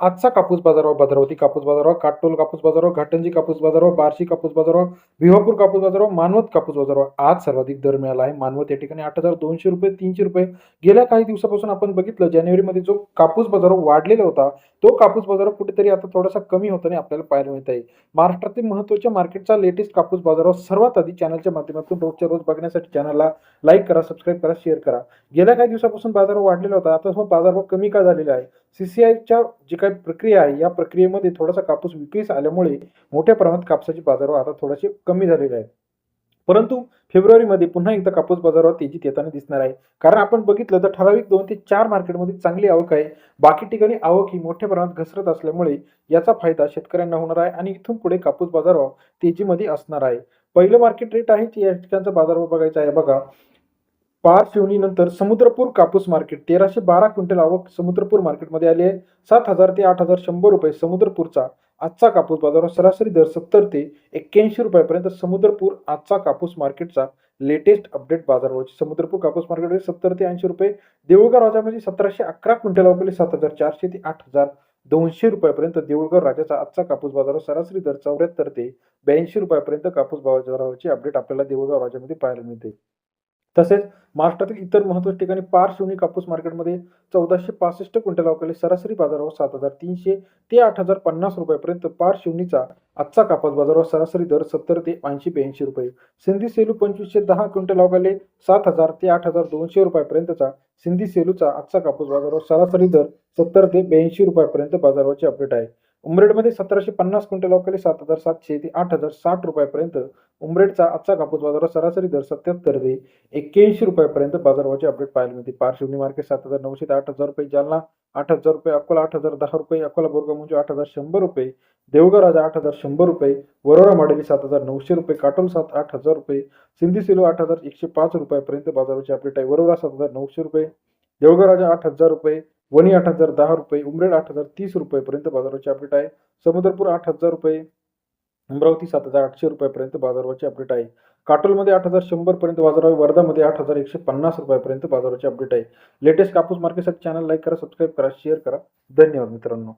आजचा कापूस बाजारावर भद्रावती कापूस बाजारावर काटोल कापूस बाजारावर घाटंजी कापूस बाजारावर बार्शी कापूस बाजारावर भिवापूर कापूस बाजारावर मानवत कापूस बाजारावर आज सर्वाधिक दर मिळाला आहे. मानवत या ठिकाणी आठ हजार दोनशे रुपये तीनशे रुपये. गेल्या काही दिवसापासून आपण बघितलं जानेवारीमध्ये जो कापूस बाजार वाढलेला होता तो कापूस बाजार कुठेतरी आता थोडासा कमी होताना आपल्याला पाहायला मिळत आहे. महाराष्ट्रातील महत्त्वाच्या मार्केटचा लेटेस्ट कापूस बाजारावर सर्वात आधी चॅनलच्या माध्यमातून रोजच्या रोज बघण्यासाठी चॅनलला लाईक करा सबस्क्राईब करा शेअर करा. गेल्या काही दिवसापासून बाजार वाढलेला होता. आता तो बाजारभाव कमी का झालेला आहे? सीसीआयच्या जे काही प्रक्रिया आहे. या प्रक्रियेमध्ये थोडासा कापूस विक्रीस आल्यामुळे मोठ्या प्रमाणात कापसाची बाजारभाव आता थोडेसे कमी झालेले आहे परंतु फेब्रुवारीमध्ये पुन्हा एकदा कापूस बाजारावर तेजीत येताना दिसणार आहे. कारण आपण बघितलं तर ठराविक दोन ते चार मार्केटमध्ये चांगली आवक आहे. बाकी ठिकाणी आवक ही मोठ्या प्रमाणात घसरत असल्यामुळे याचा फायदा शेतकऱ्यांना होणार आहे आणि इथून पुढे कापूस बाजारभाव तेजीमध्ये असणार आहे. पहिलं मार्केट रेट आहे की या ठिकाणचा बाजारभाव बघायचा आहे. बघा पार शिवणीनंतर समुद्रपूर कापूस मार्केट. तेराशे बारा क्विंटल आवक समुद्रपूर मार्केटमध्ये आली आहे. सात हजार ते आठ हजार शंभर रुपये समुद्रपूरचा आजचा कापूस बाजारावर सरासरी दर सत्तर ते एक्क्याऐंशी रुपयापर्यंत समुद्रपूर आजचा कापूस मार्केटचा लेटेस्ट अपडेट बाजारावरची समुद्रपूर कापूस मार्केटमध्ये सत्तर ते ऐंशी रुपये. देऊळगाव राजामध्ये सतराशे अकरा क्विंटल अवघडले सात हजार चारशे ते आठ हजार दोनशे रुपयापर्यंत देऊळगाव राजाचा आजचा कापूस बाजारावर सरासरी दर चौऱ्याहत्तर ते ब्याऐंशी रुपयापर्यंत कापूस बाजारावरची अपडेट आपल्याला देऊळगाव राजामध्ये पाहायला मिळते. तसेच महाराष्ट्रातील इतर महत्त्वाच्या ठिकाणी पार शिवणी कापूस मार्केटमध्ये चौदाशे पासष्ट क्विंटल अवकाळी सरासरी बाजारावर सात हजार तीनशे ते आठ हजार पन्नास रुपयापर्यंत. पार शिवणीचा आजचा कापूस बाजारावर सरासरी दर सत्तर ते ऐंशी ब्याऐंशी रुपये. सिंधी सेलू पंचवीसशे दहा क्विंटल अवकाळी सात हजार ते आठ हजार दोनशे रुपयापर्यंतचा सिंधी सेलूचा आजचा कापूस बाजारावर सरासरी दर सत्तर ते ब्याऐंशी रुपयापर्यंत बाजारावरचे अपडेट आहे. उमरेडमध्ये सतराशे पन्नास क्विंटल अवकाळी सात हजार सातशे ते आठ हजार साठ रुपयापर्यंत. उमरेडचा आजचा कापूस बाजारात सरासरी दर सत्याहत्तर ते एक्क्याऐंशी रुपयापर्यंत बाजारभावाचे अपडेट पाहायला मिळते. पारशिवनी मार्केट सात हजार नऊशे ते आठ हजार रुपये जालना आठ हजार रुपये अकोला आठ हजार दहा रुपये अकोला बोरगाव म्हणजे आठ हजार शंभर रुपये देवगाव राजा आठ हजार शंभर रुपये वरोरा माडेली सात हजार नऊशे रुपये काटोल सात आठ हजार रुपये सिंधी सिलो आठ हजार एकशे पाच रुपयापर्यंत बाजाराची अपडेट आहे. वरोरा सात हजार नऊशे रुपये देवगाव राजा आठ हजार रुपये वणी आठ हजार दहा रुपये उमरेड आठ हजार तीस रुपयेपर्यंत बाजाराची अपडेट आहे. समुद्रपूर आठ हजार रुपये अमरावती सात हजार आठशे रुपयापर्यंत बाजाराची अपडेट आहे. काटोलमध्ये आठ हजार शंभर पर्यंत बाजार आहे. वर्धामध्ये आठ हजार एकशे पन्नास रुपयापर्यंत बाजाराची अपडेट आहे. लेटेस्ट कापूस मार्केटसाठी चॅनल लाईक करा सबस्क्राईब करा शेअर करा. धन्यवाद मित्रांनो.